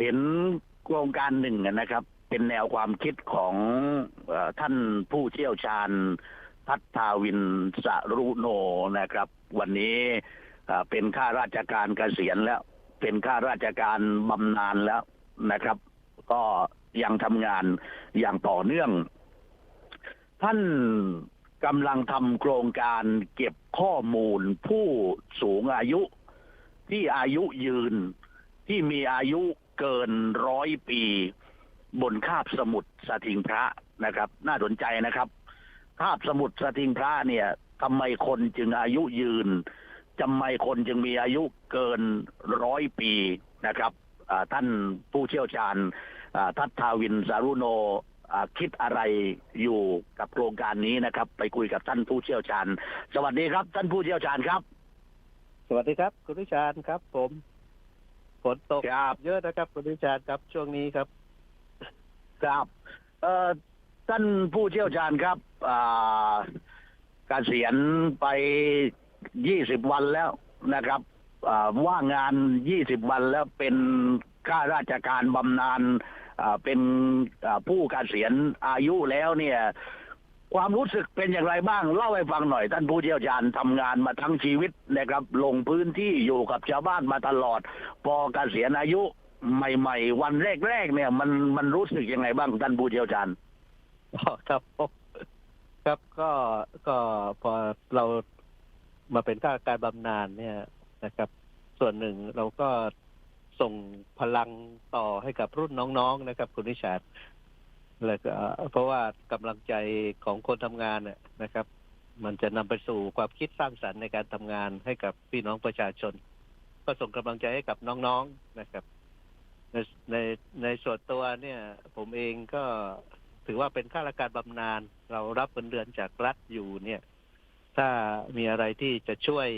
เห็นโครงการหนึ่งนะครับ เป็นแนวความคิดของอท่านผู้เชี่ยวชาญ พัฒาวินสรุโนนะครับ วันนี้เอ่อเป็นข้าราชการเกษียณแล้ว เป็นข้าราชการบำนาญแล้วนะครับ ก็ยังทำงานอย่างต่อเนื่อง ท่านกำลังทำโครงการเก็บข้อมูลผู้สูงอายุที่อายุยืนที่มีอายุ เกินร้อยปี บนคาบสมุดสถิงพระนะครับ น่าสนใจนะครับ คาบสมุดสถิงพระเนี่ยทำไมคนจึงอายุยืนทำไมคนจึงมีอายุเกินร้อยปีนะครับท่านผู้เชี่ยวชาญทัตทาวินสารุโนคิดอะไรอยู่กับโครงการนี้นะครับ ไปคุยกับท่านผู้เชี่ยวชาญ สวัสดีครับ ท่านผู้เชี่ยวชาญครับ สวัสดีครับ คุณวิชาญครับ ผม ฝนตกครับเยอะนะครับคุณวิชาญครับช่วงนี้ครับ ครับเอ่อท่านผู้เชี่ยวชาญครับอ่าเกษียณไปยี่สิบวันแล้วนะครับอ่าว่างงานยี่สิบวันแล้วเป็นข้าราชการบำนาญอ่าเป็นอ่าผู้เกษียณอายุแล้วเนี่ย ความรู้สึกเป็นอย่างไรบ้าง เล่าให้ฟังหน่อย ท่านผู้เชี่ยวชาญทำงานมาทั้งชีวิตนะครับ ลงพื้นที่อยู่กับชาวบ้านมาตลอด พอเกษียณอายุใหม่ ๆ วันแรกๆเนี่ย มันมันรู้สึกยังไงบ้างท่านผู้เชี่ยวชาญครับครับก็ก็พอเรามาเป็นข้าราชการบำนาญเนี่ยนะครับ ส่วนหนึ่งเราก็ส่งพลังต่อให้กับรุ่นน้องๆนะครับ คุณวิชาญ แล้วก็เพราะว่ากำลังใจของคนทำงานนะครับ มันจะนำไปสู่ความคิดสร้างสรรค์ในการทำงานให้กับพี่น้องประชาชน ก็ส่งกำลังใจให้กับน้องๆนะครับ ในในในส่วนตัวเนี่ย ผมเองก็ถือว่าเป็นข้าราชการบำนาญเรารับเงินเดือนจากรัฐอยู่เนี่ย ถ้ามีอะไรที่จะช่วย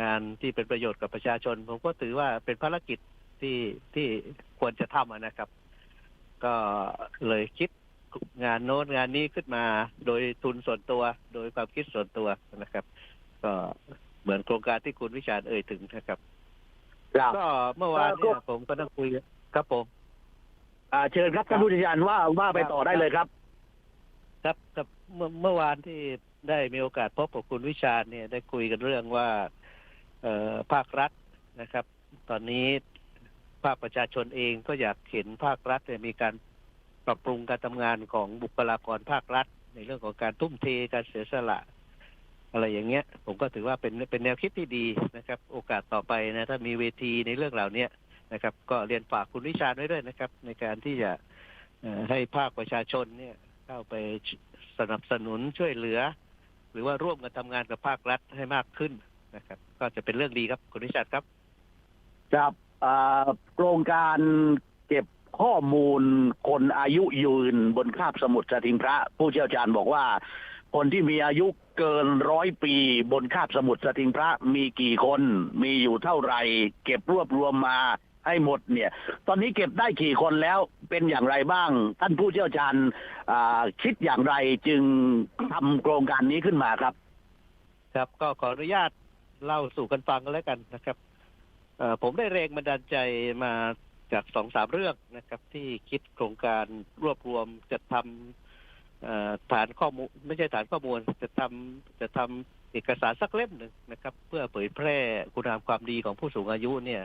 งานที่เป็นประโยชน์กับประชาชน ผมก็ถือว่าเป็นภารกิจที่ที่ควรจะทำนะครับ ก็เลยคิดงานโน้นงานนี้ขึ้นมา โดยทุนส่วนตัว โดยความคิดส่วนตัวนะครับ ก็เหมือนโครงการที่คุณวิชาญเอ่ยถึงนะครับครับก็เมื่อวานเนี่ยผมก็ต้องคุยครับผม อ่า เชิญครับท่านผู้เชี่ยวชาญว่าว่าไปต่อได้เลยครับ ครับครับเมื่อเมื่อวานที่ได้มีโอกาสพบกับคุณวิชาญเนี่ยได้คุยกันเรื่องว่า เอ่อภาครัฐนะครับ ตอนนี้ ภาคประชาชนเองก็อยากเห็นภาครัฐมีการปรับปรุงการทำงานของบุคลากรภาครัฐ ในเรื่องของการทุ่มเทการเสียสละ อะไรอย่างเงี้ย ผมก็ถือว่าเป็นเป็นแนวคิดที่ดีนะครับ โอกาสต่อไปนะถ้ามีเวทีในเรื่องเหล่าเนี้ยนะครับ ก็เรียนฝากคุณวิชาไว้ด้วยนะครับ ในการที่จะให้ภาคประชาชนเนี่ยเข้าไปสนับสนุนช่วยเหลือ หรือว่าร่วมกันทำงานกับภาครัฐให้มากขึ้นนะครับ ก็จะเป็นเรื่องดีครับคุณวิชาครับครับ โครงการเก็บข้อมูลคนอายุยืนบนคาบสมุดสถิงพระ ผู้เชี่ยวชาญบอกว่า คนที่มีอายุเกินร้อยปีบนคาบสมุดสถิงพระมีกี่คนมีอยู่เท่าไหร่ เก็บรวบรวมมาให้หมดเนี่ย ตอนนี้เก็บได้กี่คนแล้วเป็นอย่างไรบ้าง ท่านผู้เชี่ยวชาญคิดอย่างไรจึงทำโครงการนี้ขึ้นมาครับ ครับก็ขออนุญาตเล่าสู่กันฟังกันแล้วกันนะครับ ผมได้แรงบันดาลใจมาจากสองสามเรื่องนะครับ ที่คิดโครงการรวบรวมจะทำฐานข้อมูลไม่ใช่ฐานข้อมูลจะทำจะทำเอกสารสักเล่มหนึ่งนะครับ เพื่อเผยแพร่คุณงามความดีของผู้สูงอายุเนี่ย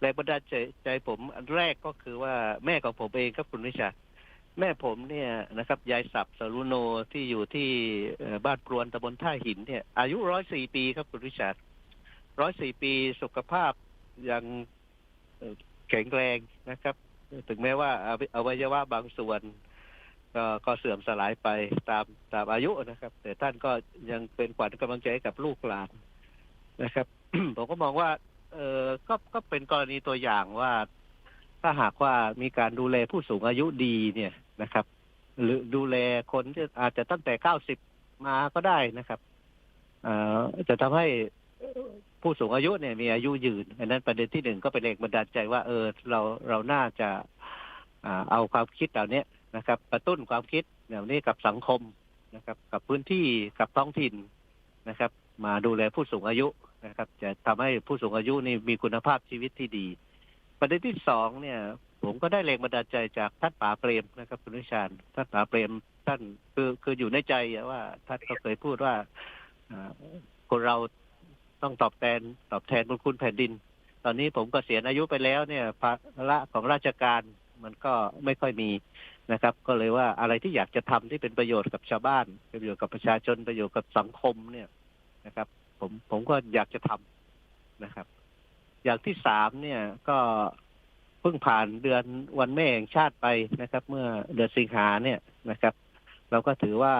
แรงบันดาลใจใจผมอันแรกก็คือว่าแม่ของผมเองครับคุณวิชาแม่ผมเนี่ยนะครับ ยายศัพท์สรุโนที่อยู่ที่บ้านปรวนตำบลท่าหินเนี่ย อายุร้อยสี่ปีครับคุณวิชาร้อยสี่ปีสุขภาพ ยังแข็งแรงนะครับ ถึงแม้ว่าอวัยอวัยวะบางส่วนก็เสื่อมสลายไปตามตามอายุนะครับ แต่ท่านก็ยังเป็นขวัญกำลังใจให้กับลูกหลานนะครับ ผมก็มองว่า เออก็ก็เป็นกรณีตัวอย่างว่า ถ้าหากว่ามีการดูแลผู้สูงอายุดีเนี่ยนะครับ หรือดูแลคนที่อาจจะตั้งแต่เก้าสิบมาก็ได้นะครับ เอ่อจะทำให้ ผู้สูงอายุเนี่ยมีอายุยืนอันนั้นประเด็นที่หนึ่งก็เป็นแรงบันดาลใจว่า เออเราเราน่าจะเอาความคิดเหล่านี้นะครับกระตุ้นความคิดเหล่านี้กับสังคมนะครับ กับพื้นที่กับท้องถิ่นนะครับ มาดูแลผู้สูงอายุนะครับ จะทำให้ผู้สูงอายุนี่มีคุณภาพชีวิตที่ดี ประเด็นที่สองเนี่ย ผมก็ได้แรงบันดาลใจจากท่านป๋าเปรมนะครับคุณวิชาญท่านป๋าเปรมท่านคือคืออยู่ในใจว่าท่านก็เคยพูดว่าอ่าคนเรา ต้องตอบแทนตอบแทนบุญคุณแผ่นดิน ตอนนี้ผมก็เสียอายุไปแล้วเนี่ยภาระของราชการมันก็ไม่ค่อยมีนะครับ ก็เลยว่าอะไรที่อยากจะทำที่เป็นประโยชน์กับชาวบ้าน ประโยชน์กับประชาชนประโยชน์กับสังคมเนี่ยนะครับ ผมผมก็อยากจะทำนะครับ อย่างที่สามเนี่ยก็เพิ่งผ่านเดือนวันแม่แห่งชาติไปนะครับ เมื่อเดือนสิงหาเนี่ยนะครับ เราก็ถือว่า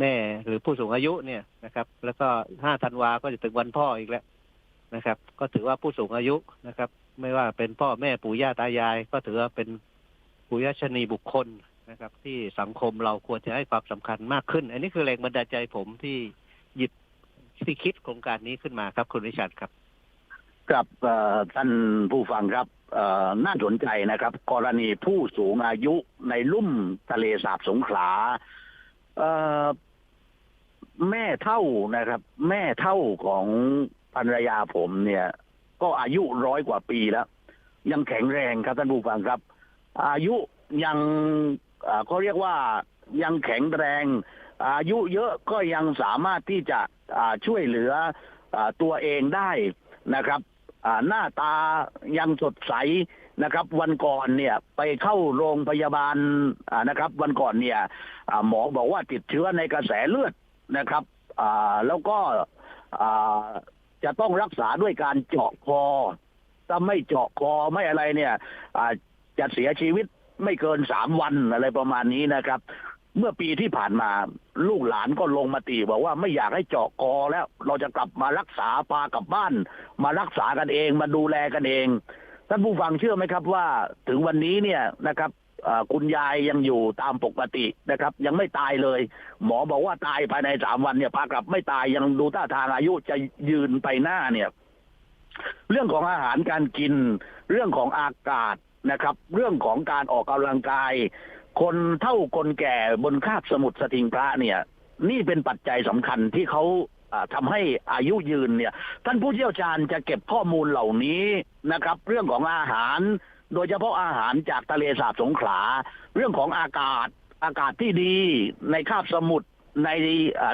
แม่หรือผู้สูงอายุเนี่ยนะครับ แล้วก็ห้าธันวาก็จะถึงวันพ่ออีกแล้วนะครับ ก็ถือว่าผู้สูงอายุนะครับ ไม่ว่าเป็นพ่อแม่ปู่ย่าตายาย ก็ถือว่าเป็นปู่ย่าชนีบุคคลนะครับ ที่สังคมเราควรจะให้ความสำคัญมากขึ้น อันนี้คือแรงบันดาลใจผมที่หยิบที่คิดโครงการนี้ขึ้นมาครับคุณวิชัดครับ ครับท่านผู้ฟังครับ น่าสนใจนะครับ กรณีผู้สูงอายุในลุ่มทะเลสาบสงขลาแม่เท่านะครับ แม่เท่าของภรรยาผมเนี่ย ก็อายุร้อยกว่าปีแล้ว ยังแข็งแรงครับท่านผู้ฟังครับ อายุยังอ่าก็เรียกว่ายังแข็งแรง อายุเยอะก็ยังสามารถที่จะช่วยเหลือตัวเองได้นะครับ หน้าตายังสดใสนะครับ วันก่อนเนี่ยไปเข้าโรงพยาบาลนะครับ วันก่อนเนี่ยหมอบอกว่าติดเชื้อในกระแสเลือดนะครับแล้วก็จะต้องรักษาด้วยการเจาะคอ ถ้าไม่เจาะคอไม่อะไรเนี่ยจะเสียชีวิตไม่เกินสามวันอะไรประมาณนี้นะครับ เมื่อปีที่ผ่านมาลูกหลานก็ลงมาตีบอกว่าไม่อยากให้เจาะคอแล้ว เราจะกลับมารักษาปลากลับบ้าน มารักษากันเอง มาดูแลกันเองท่านผู้ฟังเชื่อไหมครับว่า ถึงวันนี้เนี่ยนะครับคุณยายยังอยู่ตามปกตินะครับ ยังไม่ตายเลย หมอบอกว่าตายภายในสามวันเนี่ยปลากลับไม่ตายยังดูท่าทางอายุจะยืนไปหน้าเนี่ย เรื่องของอาหารการกิน เรื่องของอากาศนะครับ เรื่องของการออกกำลังกาย คนเท่าคนแก่บนคาบสมุทรสทิงพระเนี่ย นี่เป็นปัจจัยสำคัญที่เขาอ่าทำให้อายุยืนเนี่ย ท่านผู้เชี่ยวชาญจะเก็บข้อมูลเหล่านี้นะครับ เรื่องของอาหาร โดยเฉพาะอาหารจากทะเลสาบสงขลา เรื่องของอากาศอากาศที่ดีในคาบสมุทรใน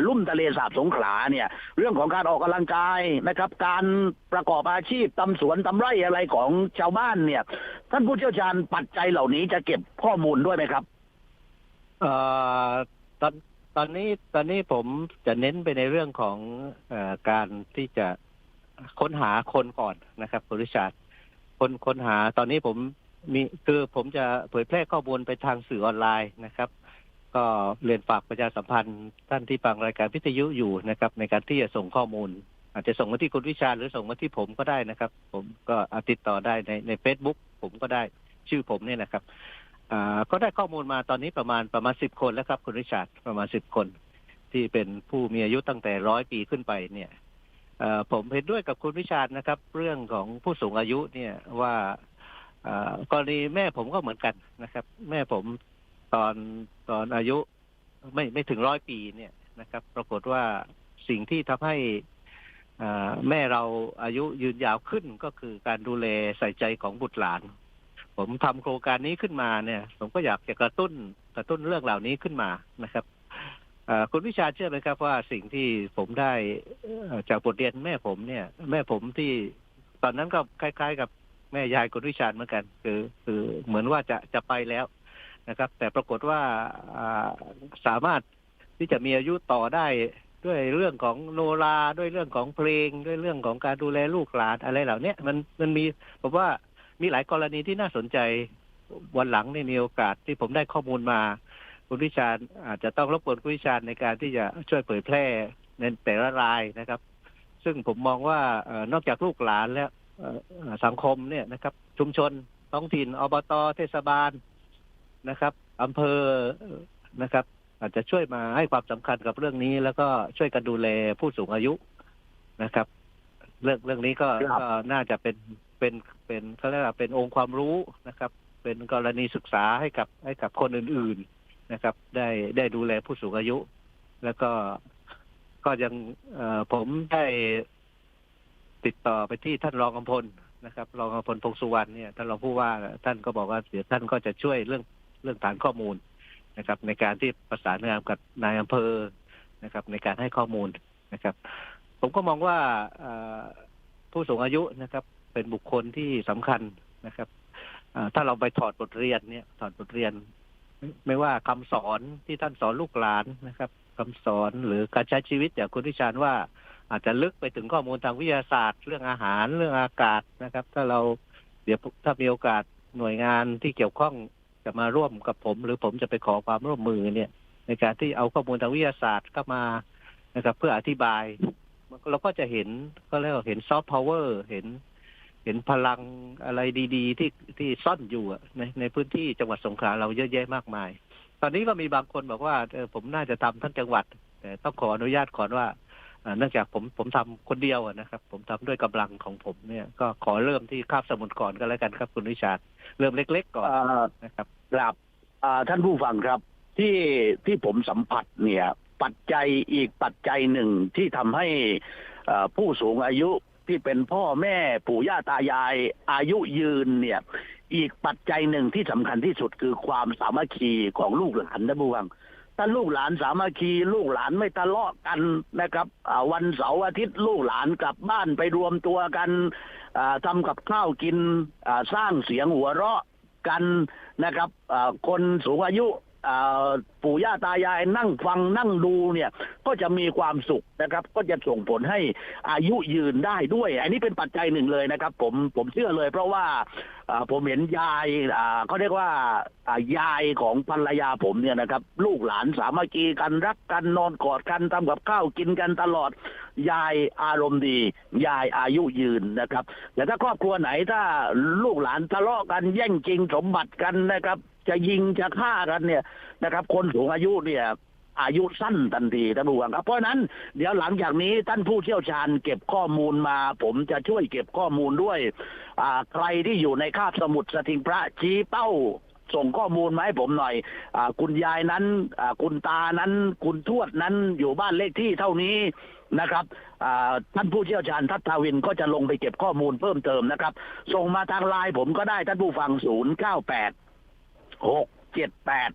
ลุ่มทะเลสาบสงขลาเนี่ย เรื่องของการออกกำลังกายนะครับ การประกอบอาชีพตำสวนตำไร่อะไรของชาวบ้านเนี่ย ท่านผู้เชี่ยวชาญปัจจัยเหล่านี้จะเก็บข้อมูลด้วยไหมครับ เอ่อตอนตอนนี้ตอนนี้ผมจะเน้นไปในเรื่องของเออการที่จะค้นหาคนก่อนนะครับคุณริชาร์ดคนค้นหาตอนนี้ผมมีคือผมจะเผยแพร่ข้อมูลไปทางสื่อออนไลน์นะครับ ก็เรียนฝากประชาสัมพันธ์ท่านที่ฟังรายการวิทยุอยู่นะครับ ในการที่จะส่งข้อมูล อาจจะส่งมาที่คุณวิชาหรือส่งมาที่ผมก็ได้นะครับ ผมก็อาติดต่อได้ในในเฟซบุ๊กผมก็ได้ชื่อผมเนี่ยนะครับ ก็ได้ข้อมูลมาตอนนี้ประมาณประมาณสิบคนแล้วครับคุณริชาร์ดประมาณสิบคน ที่เป็นผู้มีอายุตั้งแต่ร้อยปีขึ้นไปเนี่ยผมเห็นด้วยกับคุณวิชาญนะครับ เรื่องของผู้สูงอายุเนี่ยว่ากรณีแม่ผมก็เหมือนกันนะครับ แม่ผมตอนตอนอายุไม่ไม่ถึงร้อยปีเนี่ยนะครับ ปรากฏว่าสิ่งที่ทำให้แม่เราอายุยืนยาวขึ้นก็คือการดูแลใส่ใจของบุตรหลาน ผมทำโครงการนี้ขึ้นมาเนี่ย ผมก็อยากจะกระตุ้นกระตุ้นเรื่องเหล่านี้ขึ้นมานะครับคุณวิชาเชื่อไหมครับว่าสิ่งที่ผมได้จากบทเรียนแม่ผมเนี่ย แม่ผมที่ตอนนั้นก็คล้าย ๆ กับแม่ยายคุณวิชาเหมือนกัน คือคือเหมือนว่าจะจะไปแล้วนะครับ แต่ปรากฏว่าสามารถที่จะมีอายุต่อได้ด้วยเรื่องของโนราด้วยเรื่องของเพลง ด้วยเรื่องของการดูแลลูกหลานอะไรเหล่านี้มันมันมีผมว่า มีหลายกรณีที่น่าสนใจวันหลังเนี่ยมีโอกาสที่ผมได้ข้อมูลมา คุณวิชาญอาจจะต้องรบกวนคุณวิชาญในการที่จะช่วยเผยแพร่ในแต่ละรายนะครับ ซึ่งผมมองว่าเอ่อนอกจากลูกหลานแล้วเอ่อเอ่อสังคมเนี่ยนะครับ ชุมชนท้องถิ่นอบตเทศบาลนะครับอำเภอนะครับ อาจจะช่วยมาให้ความสำคัญกับเรื่องนี้ แล้วก็ช่วยกันดูแลผู้สูงอายุนะครับ เรื่องเรื่องนี้ก็ครับก็น่าจะเป็น เป็นเป็นเขาเรียกว่าเป็นองค์ความรู้นะครับ เป็นกรณีศึกษาให้กับให้กับคนอื่นๆนะครับ ได้ได้ดูแลผู้สูงอายุ แล้วก็ก็ยังเออผมได้ติดต่อไปที่ท่านรองอำพลนะครับ รองอภพลพงสุวรรณเนี่ยท่านรองผู้ว่าท่านก็บอกว่าเดี๋ยวท่านก็จะช่วยเรื่องเรื่องฐานข้อมูลนะครับ ในการที่ประสานงานกับนายอำเภอนะครับ ในการให้ข้อมูลนะครับ ผมก็มองว่าผู้สูงอายุนะครับ เป็นบุคคลที่สำคัญนะครับถ้าเราไปถอดบทเรียนเนี่ยถอดบทเรียน ไม่ว่าคำสอนที่ท่านสอนลูกหลานนะครับคำสอนหรือการใช้ชีวิตอย่างคุณวิชาญว่า อาจจะลึกไปถึงข้อมูลทางวิทยาศาสตร์ เรื่องอาหารเรื่องอากาศนะครับ ถ้าเราเดี๋ยวถ้ามีโอกาสหน่วยงานที่เกี่ยวข้องจะมาร่วมกับผม หรือผมจะไปขอความร่วมมือเนี่ย ในการที่เอาข้อมูลทางวิทยาศาสตร์เข้ามานะครับ เพื่ออธิบายเราก็จะเห็นก็เรียกว่าเห็นซอฟต์พาวเวอร์เห็น เห็นพลังอะไรดีๆ ที่ที่ซ่อนอยู่อะในในพื้นที่จังหวัดสงขลาเราเยอะแยะมากมาย ตอนนี้ก็มีบางคนบอกว่าเออผมน่าจะทำทั้งจังหวัด แต่ต้องขออนุญาตก่อนว่าเอ่อเนื่องจากผมผมทำคนเดียวอะนะครับ ผมทำด้วยกำลังของผมเนี่ยก็ขอเริ่มที่คาบสมุทรก่อนก็แล้วกันครับคุณวิชาญเริ่มเล็ก ๆ ก่อนเอ่อนะครับครับอ่าท่านผู้ฟังครับที่ที่ผมสัมผัสเนี่ย ปัจจัยอีกปัจจัยหนึ่งที่ทำให้อ่าผู้สูงอายุ ที่เป็นพ่อแม่ปู่ย่าตายาย อายุยืนเนี่ย อีกปัจจัยหนึ่งที่สำคัญที่สุดคือความสามัคคีของลูกหลานนะผู้ฟังถ้าลูกหลานสามัคคีลูกหลานไม่ทะเลาะกันนะครับวันเสาร์อาทิตย์ลูกหลานกลับบ้านไปรวมตัวกันอ่าทำกับข้าวกินสร้างเสียงหัวเราะกันนะครับคนสูงอายุ ปู่ย่าตายายนั่งฟังนั่งดูเนี่ย ก็จะมีความสุขนะครับ ก็จะส่งผลให้อายุยืนได้ด้วย อันนี้เป็นปัจจัยหนึ่งเลยนะครับ ผมผมเชื่อเลย เพราะว่าผมเห็นยายเขาเรียกว่าอ่ายายของภรรยาผมเนี่ยนะครับ ลูกหลานสามัคคีกันรักกันนอนกอดกันทำกับข้าวกินกันตลอด ยายอารมณ์ดี ยายอายุยืนนะครับแต่ถ้าครอบครัวไหนถ้าลูกหลานทะเลาะกันแย่งจริงสมบัติกันนะครับ จะยิงจะฆ่ากันเนี่ยนะครับ คนสูงอายุเนี่ยอายุสั้นทันทีท่านผู้ฟังครับเพราะนั้นเดี๋ยวหลังจากนี้ท่านผู้เชี่ยวชาญเก็บข้อมูลมา ผมจะช่วยเก็บข้อมูลด้วยอ่าใครที่อยู่ในคาบสมุดสถิงพระชี้เป้าส่งข้อมูลมาให้ผมหน่อยอาคุณยายนั้นอ่าคุณตานั้น คุณทวดนั้นอยู่บ้านเลขที่เท่านี้นะครับอ่าท่านผู้เชี่ยวชาญทัศทาวินก็จะลงไปเก็บข้อมูลเพิ่มเติมนะครับ ส่งมาทางไลน์ผมก็ได้ท่านผู้ฟังศูนย์เก้าแปด หกเจ็ดแปด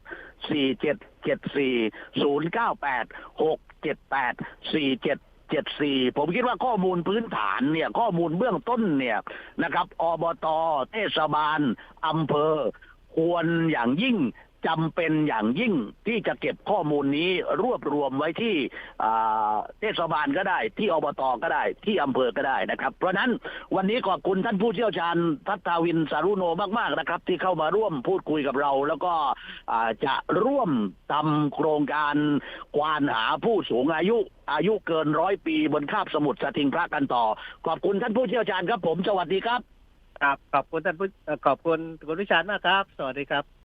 สี่เจ็ดเจ็ดสี่ศูนย์เก้าแปดหกเจ็ดแปดสี่เจ็ดเจ็ดสี่ผมคิดว่าข้อมูลพื้นฐานเนี่ยข้อมูลเบื้องต้นเนี่ยนะครับอบตเทศบาลอำเภอควรอย่างยิ่ง จำเป็นอย่างยิ่งที่จะเก็บข้อมูลนี้รวบรวมไว้ที่เทศบาลก็ได้ ที่อบตก็ได้ ที่อำเภอก็ได้นะครับ เพราะนั้นวันนี้ขอบคุณท่านผู้เชี่ยวชาญทัตตาวินสารุโนมากๆนะครับ ที่เข้ามาร่วมพูดคุยกับเรา แล้วก็จะร่วมทำโครงการควานหาผู้สูงอายุอายุเกินร้อยปีบนคาบสมุทรสถิงพระกันต่อ ขอบคุณท่านผู้เชี่ยวชาญครับผม สวัสดีครับ ครับ ขอบคุณท่านผู้ขอบคุณคุณวิชาญมากครับ สวัสดีครับ